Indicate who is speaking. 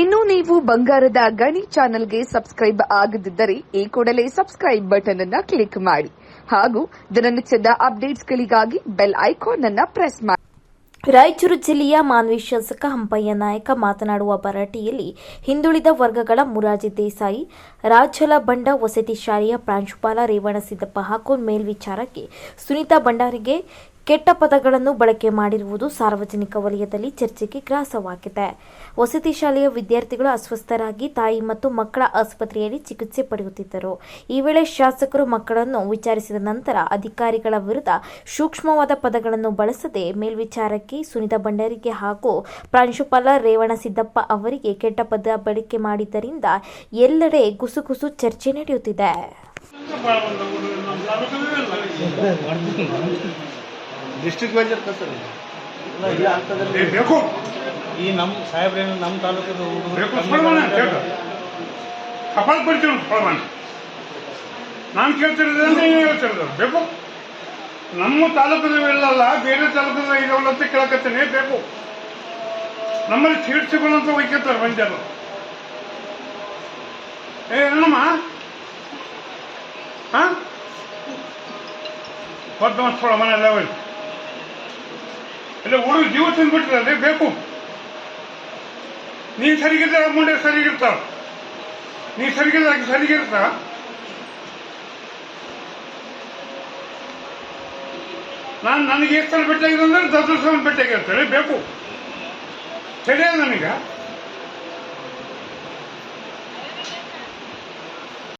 Speaker 1: ಇನ್ನು ನೀವು ಬಂಗಾರದ ಗಣಿ ಚಾನೆಲ್ಗೆ ಸಬ್ಸ್ಕ್ರೈಬ್ ಆಗದಿದ್ದರೆ ಈ ಕೂಡಲೇ ಸಬ್ಸ್ಕ್ರೈಬ್ ಬಟನ್ ಅನ್ನ ಕ್ಲಿಕ್ ಮಾಡಿ. ಹಾಗೂ ದಿನನಿತ್ಯದ ಅಪ್ಡೇಟ್ಸ್ಗಳಿಗಾಗಿ ಬೆಲ್ ಐಕಾನ್ ಅನ್ನ ಪ್ರೆಸ್ ಮಾಡಿ
Speaker 2: ರಾಯಚೂರು ಜಿಲ್ಲೆಯ ಮಾನ್ವಿ ಶಾಸಕ ಹಂಪಯ್ಯ ನಾಯಕ ಮಾತನಾಡುವ ಭರಾಟೆಯಲ್ಲಿ ಹಿಂದುಳಿದ ವರ್ಗಗಳ ಮುರಾಜಿ ದೇಸಾಯಿ ರಾಜಲ ಬಂಡ ವಸತಿ ಶಾಲೆಯ ಪ್ರಾಂಶುಪಾಲ ರೇವಣಸಿದ್ದಪ್ಪ ಹಾಗೂ ಮೇಲ್ವಿಚಾರಕ್ಕೆ ಸುನೀತಾ ಭಂಡಾರಿಗೆ ಕೆಟ್ಟ ಪದಗಳನ್ನು ಬಳಕೆ ಮಾಡಿರುವುದು ಸಾರ್ವಜನಿಕ ವಲಯದಲ್ಲಿ ಚರ್ಚೆಗೆ ಗ್ರಾಸವಾಗಿದೆ. ವಸತಿ ಶಾಲೆಯ ವಿದ್ಯಾರ್ಥಿಗಳು ಅಸ್ವಸ್ಥರಾಗಿ ತಾಯಿ ಮತ್ತು ಮಕ್ಕಳ ಆಸ್ಪತ್ರೆಯಲ್ಲಿ ಚಿಕಿತ್ಸೆ ಪಡೆಯುತ್ತಿದ್ದರು. ಈ ವೇಳೆ ಶಾಸಕರು ಮಕ್ಕಳನ್ನು ವಿಚಾರಿಸಿದ ನಂತರ ಅಧಿಕಾರಿಗಳ ವಿರುದ್ಧ ಸೂಕ್ಷ್ಮವಾದ ಪದಗಳನ್ನು ಬಳಸದೆ ಮೇಲ್ವಿಚಾರಕಿ ಸುನಿತಾ ಭಂಡಾರಿಗೆ ಹಾಗೂ ಪ್ರಾಂಶುಪಾಲ ರೇವಣ ಸಿದ್ದಪ್ಪ ಅವರಿಗೆ ಕೆಟ್ಟ ಪದ ಬಳಕೆ ಮಾಡಿದ್ದರಿಂದ ಎಲ್ಲೆಡೆ ಗುಸುಗುಸು ಚರ್ಚೆ ನಡೆಯುತ್ತಿದೆ.
Speaker 3: ಡಿಸ್ಟ್ರಿಕ್ಟ್ ವೈಸ್ ಇರ್ತದೆ ಸರ್ ಈ ಹಂತದಲ್ಲಿ
Speaker 4: ಬೇಕು.
Speaker 3: ಈ ನಮ್ಮ ಸಾಹೇಬ್ರೇನು ನಮ್ಮ ತಾಲೂಕದ
Speaker 4: ಬೇಕು. ಸ್ಪರ್ಧಾನ ಕೇಳ ಕಪಾಳ ಕೊಡ್ತೀವಿ ಸ್ಪರ್ಧಾನ ನಾನು ಕೇಳ್ತಿರೋದ್ರೆ ಹೇಳ್ತಿರೋದು. ಬೇಕು. ನಮ್ಮ ತಾಲೂಕದ ಇಲ್ಲಲ್ಲ ಬೇರೆ ತಾಲೂಕದ ಇದಾವಲ್ಲ ಅಂತ ಕೇಳಕತ್ತೇನೆ. ಬೇಕು. ನಮ್ಮಲ್ಲಿ ಸೀಟ್ಸ್ಗಳು ಅಂತ ಒಯ್ಕೊತಾರೆ ಬಂದ್ಯಾರು ಏ ಏನಮ್ಮ? ಹಾ? ಮಸ್ಕೊಳ ಮನೆ ಎಲ್ಲ ಹೋಯ್ತು ಇಲ್ಲ, ಹುಡುಗ ಜೀವ ತಿಂದ್ಬಿಟ್ರೆ ಬೇಕು. ನೀನ್ ಸರಿಗಿದ್ರೆ ಮುಂಡೆ ಸರಿಗಿರ್ತಾವ. ನೀ ಸರಿಗಿದ್ರೆ ಸರಿಗಿರ್ತ. ನಾನು ನನಗೆ ಎಷ್ಟು ಸಲ ಭೇಟಿಯಾಗಿದೆ ಅಂದ್ರೆ ದೊಡ್ಡ ಸಲ ಭೇಟಿಯಾಗಿರ್ತೇನೆ ಬೇಕು. ಸರಿಯಾದ ನನಗ?